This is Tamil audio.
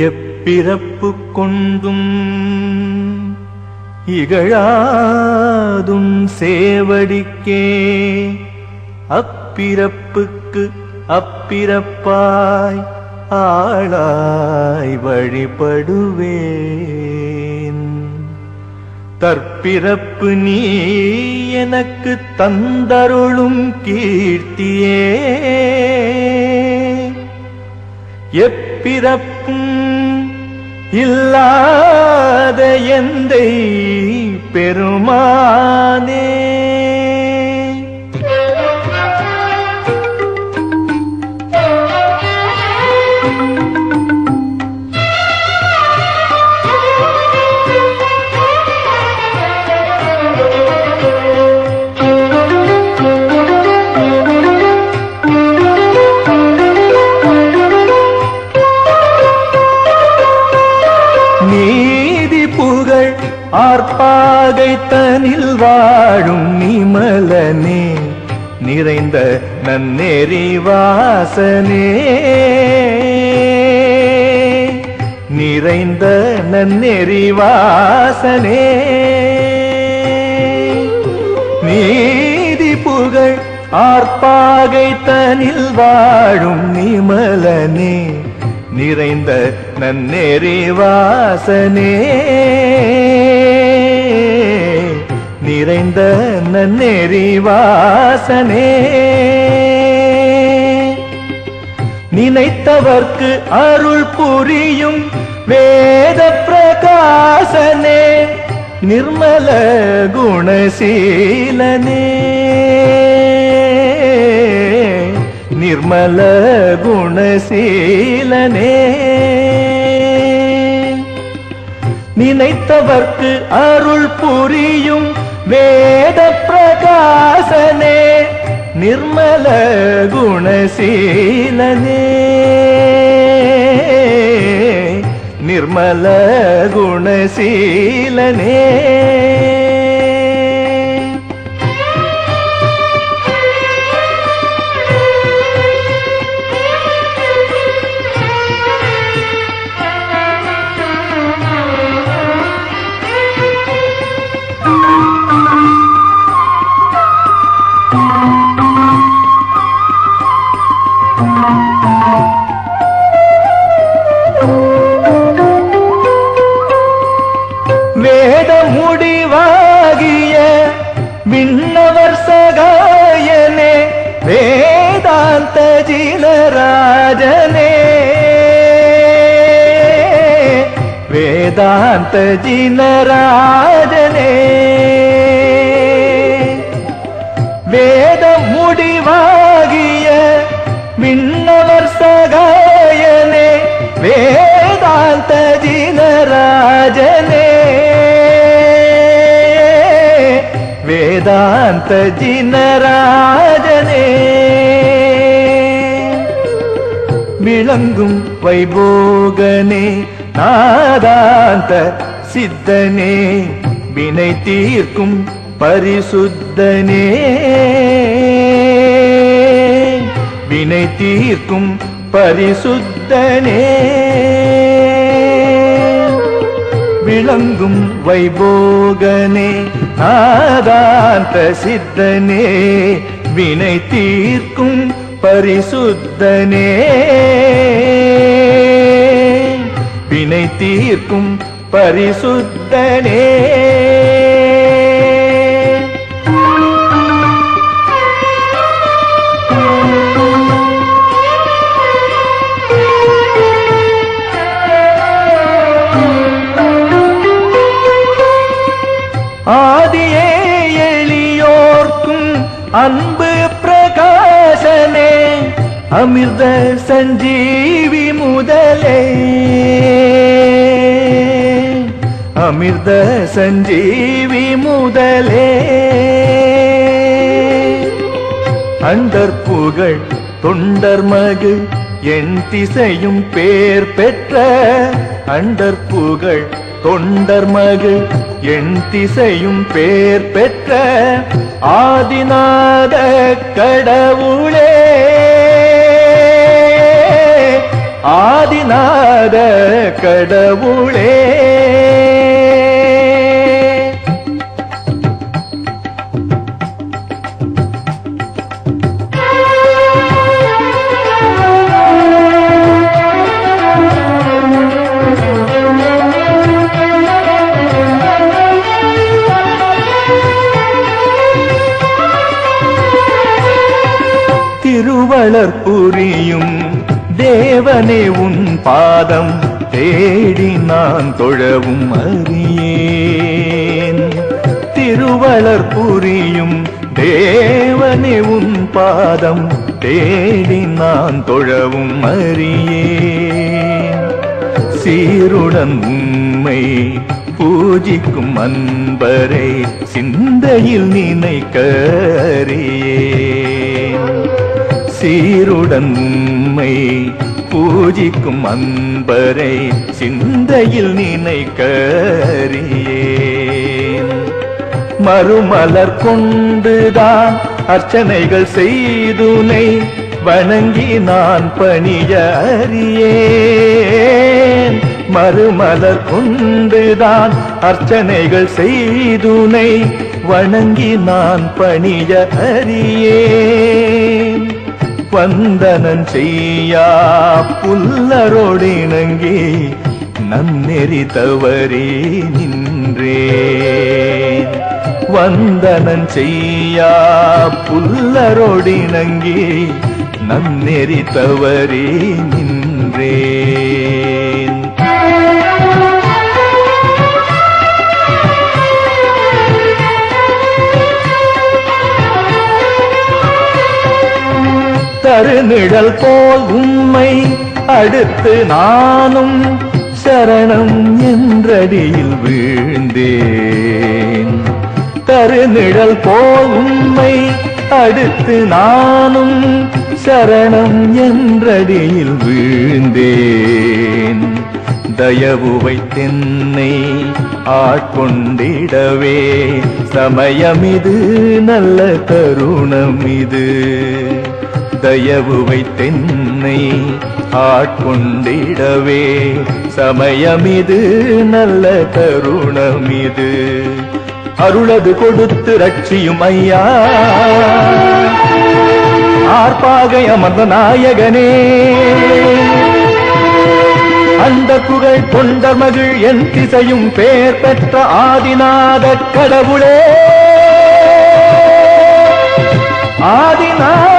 எப்பிறப்பு கொண்டும் இகழாதும் சேவடிக்கே. அப்பிறப்புக்கு அப்பிறப்பாய் ஆளாய் வழிபடுவேன். தற்பிறப்பு நீ எனக்கு தந்தருளும் கீர்த்தியே. பிறப்பும் இல்லாத எந்தை பெருமானே. பகைத்தனில் வாழும் நிமலனே நிறைந்த நன்னெறி வாசனே. நிறைந்த நன்னெறி வாசனே. நீதி புகழ் ஆர்ப்பாகை தனில் வாழும் நிமலனே நிறைந்த நன்னெறி வாசனே. நிறைந்த நன்னெறி வாசனே. நினைத்தவர்க்கு அருள் புரியும் வேத பிரகாசனே. நிர்மல குணசீலனே. நிர்மல குணசீலனே. நினைத்தவர்க்கு அருள் புரியும் வேத பிரகாசனே நிர்மல குணசீலனே நிர்மல வேத முடிவாகிய விண்ணவர் சகாயனே வேதாந்த ஜினராஜனே வேதாந்த ஜினராஜனே வேதாந்த ஜினராஜனே விளங்கும் வைபோகனே நாதாந்த சித்தனே வினை தீர்க்கும் பரிசுத்தனே வினை தீர்க்கும் பரிசுத்தனே விளங்கும் வைபோகனே ஆதான் பிரசித்தனே வினை தீர்க்கும் பரிசுத்தனே. வினை தீர்க்கும் பரிசுத்தனே. அன்பு பிரகாசனே அமிர்த சஞ்சீவி முதலே. அமிர்த சஞ்சீவி முதலே. அண்டர் புகழ் தொண்டர் மகு என் திசையும் பேர் பெற்ற அண்டர் புகழ் தொண்டர் மகு என் திசையும் பேர் பெற்ற ஆதிநாத கடவுளே. ஆதிநாத கடவுளே. திருவளர் புரியும். தேவனே உன் பாதம் தேடி நான் தொழவும் அறியேன். திருவளர் புரியும். தேவனே உன் பாதம் தேடி நான் தொழவும் அறியேன். சீருடன் உண்மை பூஜிக்கும் அன்பரை சிந்தையில் நினைக்கறியே சீருடன் உம்மை பூஜிக்கும் அன்பரை சிந்தையில் நினைக்க மறுமலர் கொண்டுதான் அர்ச்சனைகள் செய்துனை வணங்கி நான் பணிய அறியேன் மறுமலர் கொண்டுதான் அர்ச்சனைகள் செய்துனை வணங்கி நான் பணிய அறியேன் வந்தனன் செய்யா புல்லரோடிணங்கி நன்னெறி தவறி நின்றேன். வந்தனன் செய்யா புல்லரோடிணங்கி நன்னெறி தவறி நின்றேன். கருநிழல் போல் உம்மை அடுத்து நானும் சரணம் என்றடியில் வீழ்ந்தேன். கருநிழல் போல் உம்மை அடுத்து நானும் சரணம் என்றடியில் வீழ்ந்தேன். தயவுவை தென்னை ஆட்கொண்டிடவே சமயம் இது நல்ல தருணம் இது தயவு வைத்தென்னை ஆட்கொண்டிடவே. சமயமிது நல்ல தருணமிது அருளது கொடுத்து ரட்சியும் ஐயா. ஆர்ப்பாக அமர்ந்த நாயகனே. அந்த புகழ் தொண்டர் மகிழ் என் திசையும் பேர் பெற்ற ஆதிநாத கடவுளே. ஆதிநாத